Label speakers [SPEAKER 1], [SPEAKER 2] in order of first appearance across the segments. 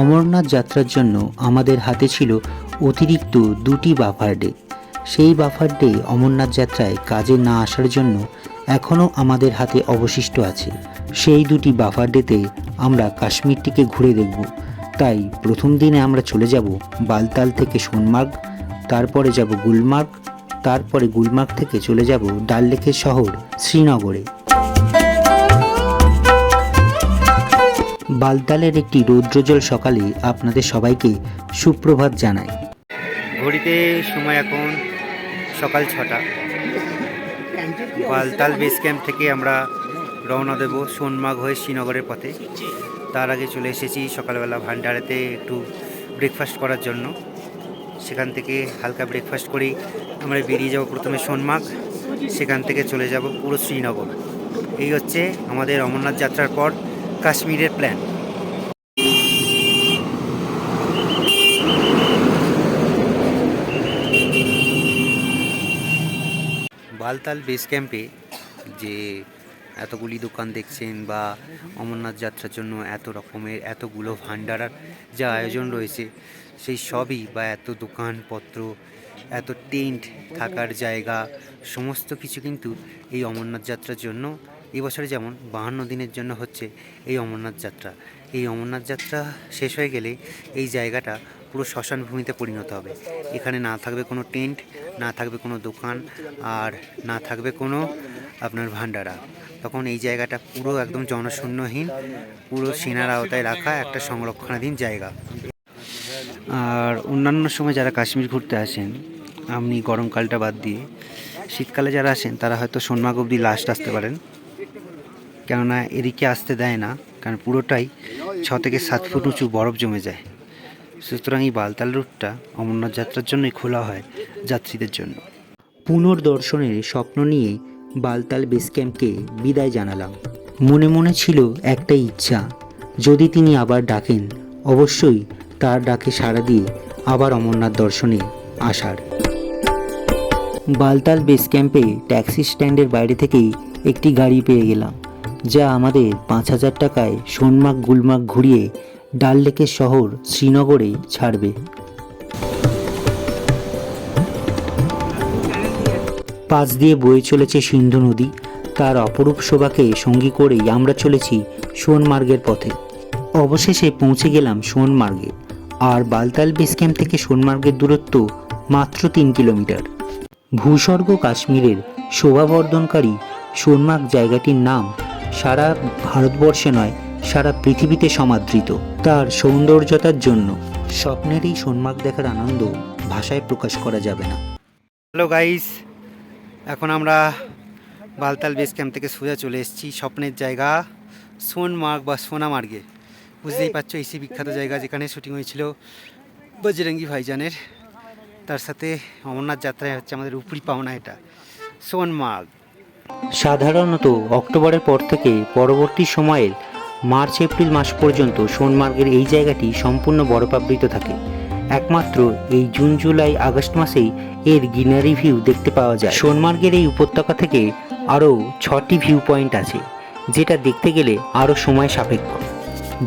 [SPEAKER 1] অমরনাথ যাত্রার জন্য আমাদের হাতে ছিল অতিরিক্ত দুটি বাফার ডে। সেই বাফার ডে অমরনাথ যাত্রায় কাজে না আসার জন্য এখনও আমাদের হাতে অবশিষ্ট আছে। সেই দুটি বাফার ডেতে আমরা কাশ্মীরটিকে ঘুরে দেখব। তাই প্রথম দিনে আমরা চলে যাব বালতাল থেকে সোনমার্গ, তারপরে যাব গুলমার্গ, তারপরে গুলমার্গ থেকে চলে যাব ডাল লেকের শহর শ্রীনগরে। বালতালের একটি রৌদ্রজল সকালে আপনাদের সবাইকে সুপ্রভাত জানাই।
[SPEAKER 2] ঘড়িতে সময় এখন সকাল ছটা। বালতাল বেস ক্যাম্প থেকে আমরা রওনা দেব সোনমাগ হয়ে শ্রীনগরের পথে। তার আগে চলে এসেছি সকালবেলা ভান্ডারেতে একটু ব্রেকফাস্ট করার জন্য। সেখান থেকে হালকা ব্রেকফাস্ট করেই আমরা বেরিয়ে যাব প্রথমে সোনমাগ সেখান থেকে চলে যাব পুরো শ্রীনগর। এই হচ্ছে আমাদের অমরনাথ যাত্রার পর কাশ্মীরের প্ল্যান বালতাল বেস ক্যাম্পে যে এতগুলি দোকান দেখছেন বা অমরনাথ যাত্রার জন্য এত রকমের, এতগুলো ভান্ডারার যা আয়োজন রয়েছে, সেই সবই বা এত দোকানপত্র, এত টেন্ট থাকার জায়গা, সমস্ত কিছু কিন্তু এই অমরনাথ যাত্রার জন্য এই বছরে যেমন বাহান্ন দিনের জন্য হচ্ছে এই অমরনাথ যাত্রা। এই অমরনাথ যাত্রা শেষ হয়ে গেলে এই জায়গাটা পুরো শ্মশান ভূমিতে পরিণত হবে। এখানে না থাকবে কোনো টেন্ট, না থাকবে কোনো দোকান, আর না থাকবে কোনো আপনার ভান্ডারা তখন এই জায়গাটা পুরো একদম জনশূন্যহীন, পুরো সেনার আওতায় রাখা একটা সংরক্ষণাধীন জায়গা। আর অন্যান্য সময় যারা কাশ্মীর ঘুরতে আসেন, আপনি গরমকালটা বাদ দিয়ে, শীতকালে যারা আসেন, তারা হয়তো সোনমাগ অবধি লাস্ট আসতে পারেন। কেননা এদিকে আসতে দেয় না, কারণ পুরোটাই ছ থেকে সাত ফুট উঁচু বরফ জমে যায়। সুতরাং এই বালতাল রুটটা অমরনাথ যাত্রার জন্যই খোলা হয় যাত্রীদের জন্য।
[SPEAKER 1] পুনর্দর্শনের স্বপ্ন নিয়ে বালতাল বেস ক্যাম্পকে বিদায় জানালাম। মনে মনে ছিল একটাই ইচ্ছা, যদি তিনি আবার ডাকেন, অবশ্যই তার ডাকে সাড়া দিয়ে আবার অমরনাথ দর্শনে আসার। বালতাল বেস ক্যাম্পে ট্যাক্সি স্ট্যান্ডের বাইরে থেকেই একটি গাড়ি পেয়ে গেলাম। যা আমাদের পাঁচ হাজার টাকায় সোনমার্গ গুলমার্গ ঘুরিয়ে ডাল লেকের শহর শ্রীনগরে ছাড়বে। পাশ দিয়ে বয়ে চলেছে সিন্ধু নদী। তার অপরূপ শোভাকে সঙ্গী করেই আমরা চলেছি সোনমার্গের পথে। অবশেষে পৌঁছে গেলাম সোনমার্গে। আর বালতাল বেস ক্যাম্প থেকে সোনমার্গের দূরত্ব মাত্র তিন কিলোমিটার। ভূস্বর্গ কাশ্মীরের শোভাবর্ধনকারী সোনমার্গ জায়গাটির নাম সারা ভারতবর্ষে নয়, সারা পৃথিবীতে সমাদৃত। তার সৌন্দর্যতার জন্য স্বপ্নের এই সোনমার্গ দেখার আনন্দ ভাষায় প্রকাশ করা যাবে না।
[SPEAKER 2] হ্যালো গাইস, এখন আমরা বালতাল বেস ক্যাম্প থেকে সোজা চলে এসেছি, স্বপ্নের জায়গা, সোনমার্গ বা সোনামার্গে। বুঝতেই পারছ এসি বিখ্যাত জায়গা যেখানে শুটিং হয়েছিল বজরঙ্গি ভাইজানের। তার সাথে অমরনাথ যাত্রায় হচ্ছে আমাদের উপরি পাওনা এটা, সোনমার্গ।
[SPEAKER 1] সাধারণত অক্টোবরের পর থেকে পরবর্তী সময়ের মার্চ, এপ্রিল মাস পর্যন্ত সোনমার্গের এই জায়গাটি সম্পূর্ণ বরফাবৃত থাকে। একমাত্র এই জুন, জুলাই, আগস্ট মাসেই এর গ্রিনারি ভিউ দেখতে পাওয়া যায়। সোনমার্গের এই উপত্যকা থেকে আরও ছটি ভিউ পয়েন্ট আছে, যেটা দেখতে গেলে আরও সময় সাপেক্ষ।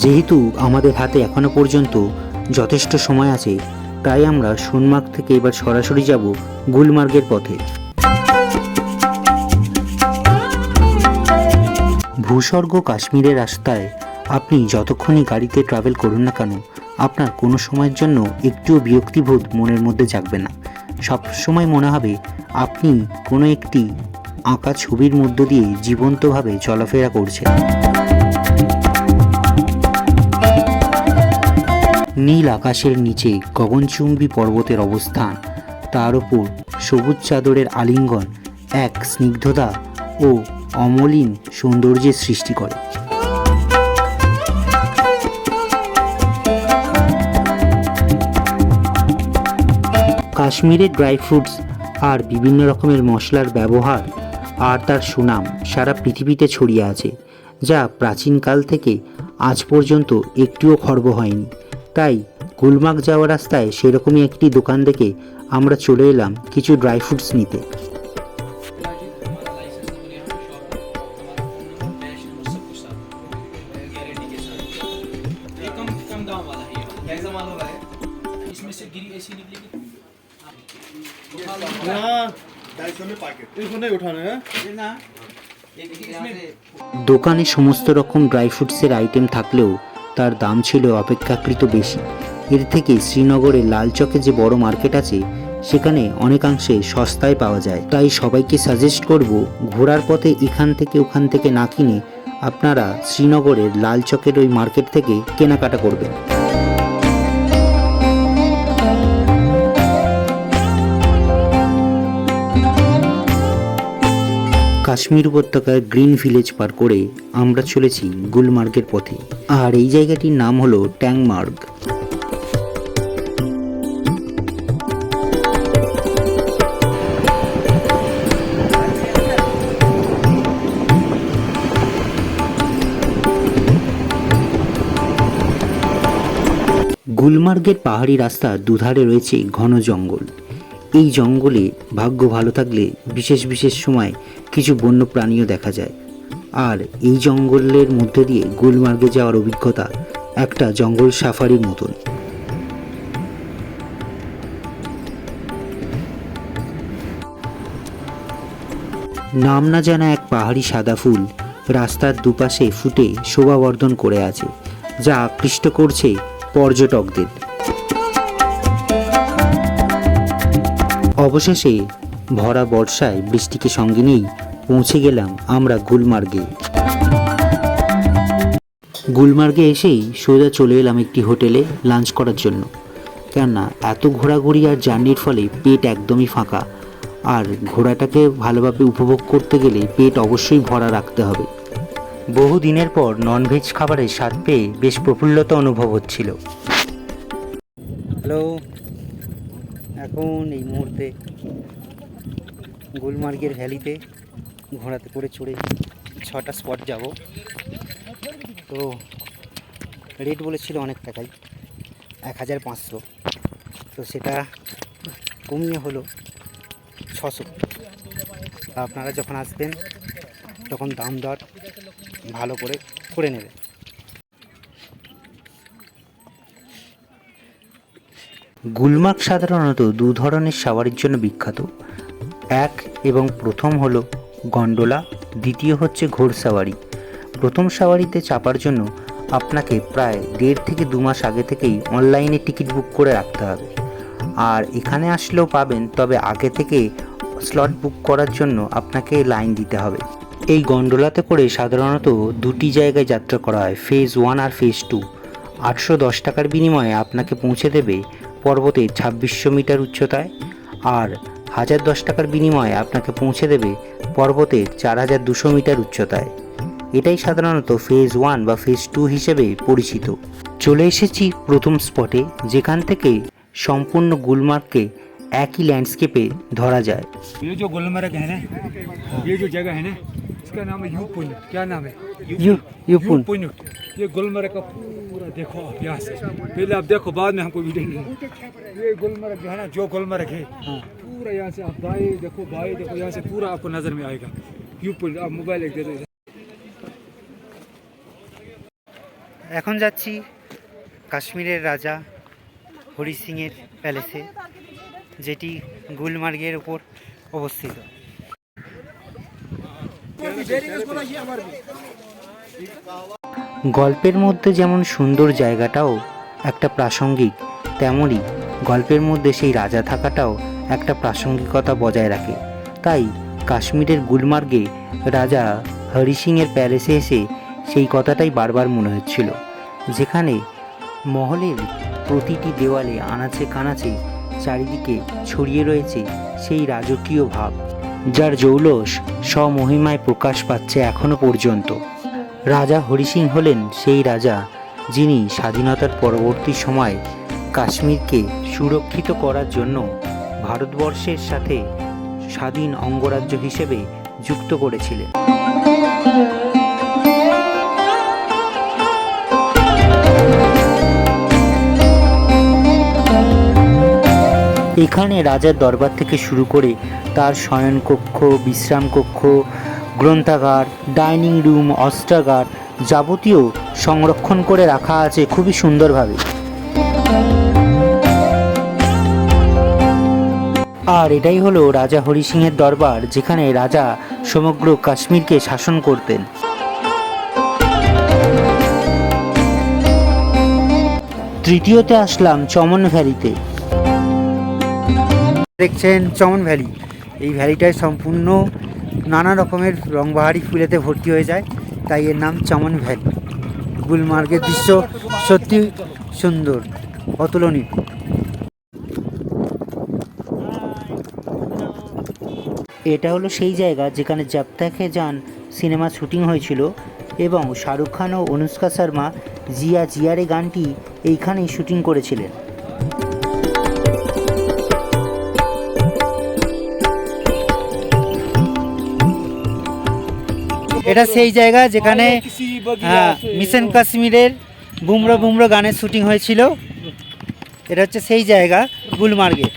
[SPEAKER 1] যেহেতু আমাদের হাতে এখনও পর্যন্ত যথেষ্ট সময় আছে, তাই আমরা সোনমার্গ থেকে এবার সরাসরি যাব গুলমার্গের পথে। ভূস্বর্গ কাশ্মীরের রাস্তায় আপনি যতক্ষণই গাড়িতে ট্রাভেল করুন না কেন, আপনার কোনো সময়ের জন্য একটুও বিরক্তিবোধ মনের মধ্যে জাগবে না। সব সময় মনে হবে আপনি কোনো একটি আঁকা ছবির মধ্য দিয়ে জীবন্তভাবে চলাফেরা করছেন। নীল আকাশের নিচে গগনচুম্বী পর্বতের অবস্থান, তার উপর সবুজ চাদরের আলিঙ্গন, এক স্নিগ্ধতা ও অমলিন সৌন্দর্যের সৃষ্টি করে। কাশ্মীরের ড্রাই ফ্রুটস আর বিভিন্ন রকমের মশলার ব্যবহার আর তার সুনাম সারা পৃথিবীতে ছড়িয়ে আছে, যা প্রাচীনকাল থেকে আজ পর্যন্ত একটুও খর্ব হয়নি। তাই গুলমার্গ যাওয়ার রাস্তায় সেরকমই একটি দোকান দেখে আমরা চলে এলাম কিছু ড্রাই ফ্রুটস নিতে। দোকানে সমস্ত রকম ড্রাই ফ্রুটসের আইটেম থাকলেও তার দাম ছিল অপেক্ষাকৃত বেশি। এর থেকে শ্রীনগরে লালচকে যে বড় মার্কেট আছে, সেখানে অনেকাংশে সস্তায় পাওয়া যায়। তাই সবাইকে সাজেস্ট করব, ঘোরার পথে এখান থেকে ওখান থেকে না কিনে আপনারা শ্রীনগরের লালচকের ওই মার্কেট থেকে কেনাকাটা করবেন। কাশ্মীর উপত্যকার গ্রিন ভিলেজ পার করে আমরা চলেছি গুলমার্গের পথে। আর এই জায়গাটির নাম হলো ট্যাংমার্গ। গুলমার্গের পাহাড়ি রাস্তা দুধারে রয়েছে ঘন জঙ্গল। এই জঙ্গলে ভাগ্য ভালো থাকলে বিশেষ বিশেষ সময় কিছু বন্য প্রাণীও দেখা যায়। আর এই জঙ্গলের মধ্যে দিয়ে গুলমার্গে যাওয়ার অভিজ্ঞতা একটা জঙ্গল সাফারির মতন। নাম না জানা এক পাহাড়ি সাদা ফুল রাস্তার দুপাশে ফুটে শোভাবর্ধন করে আছে, যা আকৃষ্ট করছে পর্যটকদের। অবশেষে ভরা বর্ষায় বৃষ্টিকে সঙ্গে নিয়েই পৌঁছে গেলাম আমরা গুলমার্গে। গুলমার্গে এসেই সোজা চলে এলাম একটি হোটেলে লাঞ্চ করার জন্য। কেননা এত ঘোরাঘুরি আর জার্নির ফলে পেট একদমই ফাঁকা। আর ঘোড়াটাকে ভালোভাবে উপভোগ করতে গেলে পেট অবশ্যই ভরা রাখতে হবে। বহু দিনের পর ননভেজ খাবারের স্বাদ পেয়ে বেশ প্রফুল্লতা অনুভব হচ্ছিল। হ্যালো এখন এই মুহূর্তে গুলমার্গের ভ্যালিতে ঘোড়াতে করে চড়ে ছটা স্পট যাব। তো রেট বলেছিল অনেক টাকাই এক হাজার পাঁচশো। তো সেটা কমিয়ে হলো ছশো। আপনারা যখন আসবেন, তখন দাম দর ভালো করে করে নেবেন। গুলমার্গ সাধারণত দু ধরনের সাওয়ারির জন্য বিখ্যাত। এক এবং প্রথম হল গন্ডোলা, দ্বিতীয় হচ্ছে ঘোড়সাওয়ারি প্রথম সাওয়ারিতে চাপার জন্য আপনাকে প্রায় দেড় থেকে দু মাস আগে থেকেই অনলাইনে টিকিট বুক করে রাখতে হবে। আর এখানে আসলেও পাবেন, তবে আগে থেকে স্লট বুক করার জন্য আপনাকে লাইন দিতে হবে। এই গন্ডোলাতে করে সাধারণত দুটি জায়গায় যাত্রা করা হয়, ফেজ ওয়ান আর ফেজ টু। আটশো দশ টাকার বিনিময়ে আপনাকে পৌঁছে দেবে পর্বতে ছাব্বিশশো মিটার উচ্চতায় আর হাজার দশ টাকার বিনিময়ে আপনাকে পৌঁছে দেবে পর্বতের চার হাজার দুশো মিটার উচ্চতায় এটাই সাধারণত ফেজ ওয়ান বা ফেজ টু হিসেবে পরিচিত চলে এসেছি প্রথম স্পটে যেখান থেকে সম্পূর্ণ গুলমার্গকে একই ল্যান্ডস্কেপে ধরা যায়
[SPEAKER 3] ये जो गुलमर्ग है ना ये जो जगह है ना इसका नाम है यू पुंज क्या नाम है
[SPEAKER 1] यू यूपुन
[SPEAKER 3] पुंज ये गुलमर्ग का पूरा देखो आप यहाँ से पहले आप देखो बाद में हमको वीडियो नहीं ये गुलमर्ग जो है ना जो गुलमर्ग है पूरा यहाँ से आप दाएं देखो बाएं देखो यहाँ से पूरा आपको नजर में आएगा यू पुंज आप मोबाइल एक दे दो
[SPEAKER 1] এখন যাচ্ছি কাশ্মীরের রাজা হরি সিংয়ের প্যালেসে যেটি গুলমার্গের উপর অবস্থিত গল্পের মধ্যে যেমন সুন্দর জায়গাটাও একটা প্রাসঙ্গিক, তেমনই গল্পের মধ্যে সেই রাজা থাকাটাও একটা প্রাসঙ্গিকতা বজায় রাখে। তাই কাশ্মীরের গুলমার্গে রাজা হরি সিংয়ের প্যালেসে এসে সেই কথাটাই বারবার মনে হচ্ছিল, যেখানে মহলের প্রতিটি দেওয়ালে আনাচে কানাচে চারিদিকে ছড়িয়ে রয়েছে সেই রাজকীয় ভাব, যার জৌলস স্বমহিমায় প্রকাশ পাচ্ছে এখনও পর্যন্ত। রাজা হরি সিং হলেন সেই রাজা যিনি স্বাধীনতার পরবর্তী সময় কাশ্মীরকে সুরক্ষিত করার জন্য ভারতবর্ষের সাথে স্বাধীন অঙ্গরাজ্য হিসেবে যুক্ত করেছিলেন। এখানে রাজার দরবার থেকে শুরু করে তার শয়নকক্ষ, বিশ্রামকক্ষ গ্রন্থাগার, ডাইনিং রুম, অস্ত্রাগার যাবতীয় সংরক্ষণ করে রাখা আছে খুবই সুন্দরভাবে। আর এটাই হলো রাজা হরি সিংয়ের দরবার, যেখানে রাজা সমগ্র কাশ্মীরকে শাসন করতেন। তৃতীয়তে আসলাম চমন ভ্যালিতে।
[SPEAKER 2] দেখছেন চমন ভ্যালি, এই ভ্যালিটায় সম্পূর্ণ নানা রকমের রংবাহারি ফুলেতে ভর্তি হয়ে যায়, তাই এর নাম চমন ভ্যালি। গুলমার্গের দৃশ্য সত্যি সুন্দর, অতুলনীয়।
[SPEAKER 1] এটা হলো সেই জায়গা যেখানে জব যান সিনেমা শুটিং হয়েছিল এবং শাহরুখ খান ও অনুষ্কা শর্মা জিয়া জিয়ারে গানটি এইখানেই শুটিং করেছিলেন।
[SPEAKER 2] এটা সেই জায়গা যেখানে হ্যাঁ মিশন কাশ্মীরের বুমরো বুমরো গানের শুটিং হয়েছিল। এটা হচ্ছে সেই জায়গা গুলমার্গে।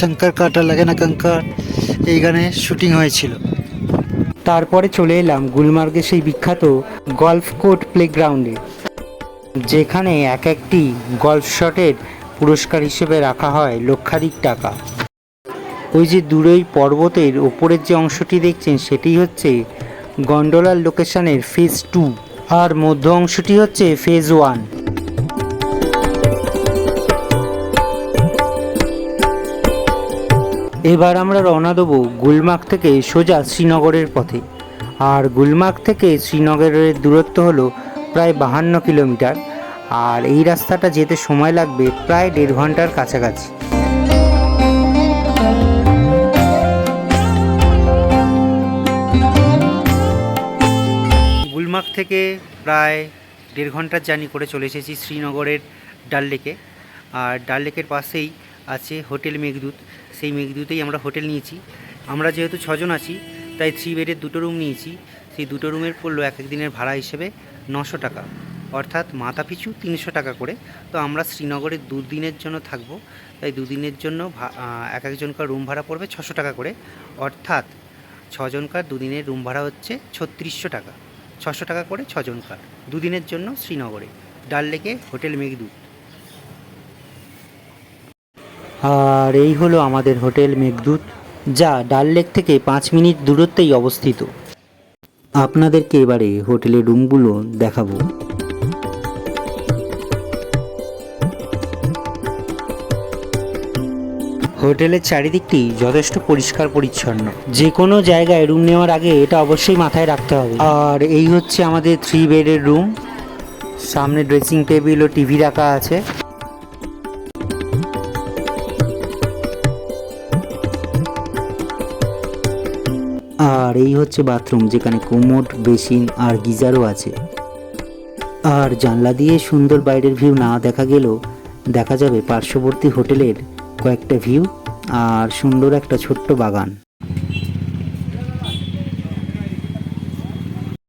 [SPEAKER 2] শঙ্কর কাটা লাগে না কঙ্কর এই গানে শুটিং হয়েছিল।
[SPEAKER 1] তারপরে চলে এলাম গুলমার্গের সেই বিখ্যাত গলফ কোর্ট প্লেগ্রাউন্ডে যেখানে এক একটি গলফ শটের পুরস্কার হিসেবে রাখা হয় লক্ষাধিক টাকা। ওই যে দূরেই পর্বতের ওপরের যে অংশটি দেখছেন, সেটি হচ্ছে গন্ডোলার লোকেশনের ফেজ টু আর মধ্য অংশটি হচ্ছে ফেজ ওয়ান। এবার আমরা রওনা দেবো গুলমার্গ থেকে সোজা শ্রীনগরের পথে। আর গুলমার্গ থেকে শ্রীনগরের দূরত্ব হলো প্রায় বাহান্ন কিলোমিটার। আর এই রাস্তাটা যেতে সময় লাগবে প্রায় দেড় ঘণ্টার কাছাকাছি।
[SPEAKER 2] গুলমার্গ থেকে প্রায় দেড় ঘণ্টার জার্নি করে চলে এসেছি শ্রীনগরের ডাল লেকে। আর ডাল লেকের পাশেই আছে হোটেল মেঘদূত। সেই মেঘদূতেই আমরা হোটেল নিয়েছি। আমরা যেহেতু ছজন আছি, তাই থ্রি বেডের দুটো রুম নিয়েছি। সেই দুটো রুমের পড়ল এক এক দিনের ভাড়া হিসেবে নশো টাকা। অর্থাৎ মাথা পিছু তিনশো টাকা করে। তো আমরা শ্রীনগরে দুদিনের জন্য থাকব। তাই দুদিনের জন্য এক একজনকার রুম ভাড়া পড়বে ছশো টাকা করে। অর্থাৎ ছজনকার দুদিনের রুম ভাড়া হচ্ছে ছত্রিশশো টাকা। ছশো টাকা করে ছজনকার। দুদিনের জন্য শ্রীনগরে। ডাল লেকে হোটেল মেঘদূত।
[SPEAKER 1] আর এই হলো আমাদের হোটেল মেঘদূত, যা ডাল লেক থেকে পাঁচ মিনিট দূরত্বেই অবস্থিত। আপনাদেরকে এবারে হোটেলের রুমগুলো দেখাবো। হোটেলের চারিদিকটি যথেষ্ট পরিষ্কার পরিচ্ছন্ন। যে কোনো জায়গায় রুম নেওয়ার আগে এটা অবশ্যই মাথায় রাখতে হবে। আর এই হচ্ছে আমাদের থ্রি বেডের রুম সামনে ড্রেসিং টেবিল ও টিভি রাখা আছে। আর এই হচ্ছে বাথরুম যেখানে কোমোড বেসিন আর গিজারও আছে। আর জানলা দিয়ে সুন্দর বাইরের ভিউ না দেখা গেলেও দেখা যাবে পার্শ্ববর্তী হোটেলের কয়েকটা ভিউ আর সুন্দর একটা ছোট্ট বাগান।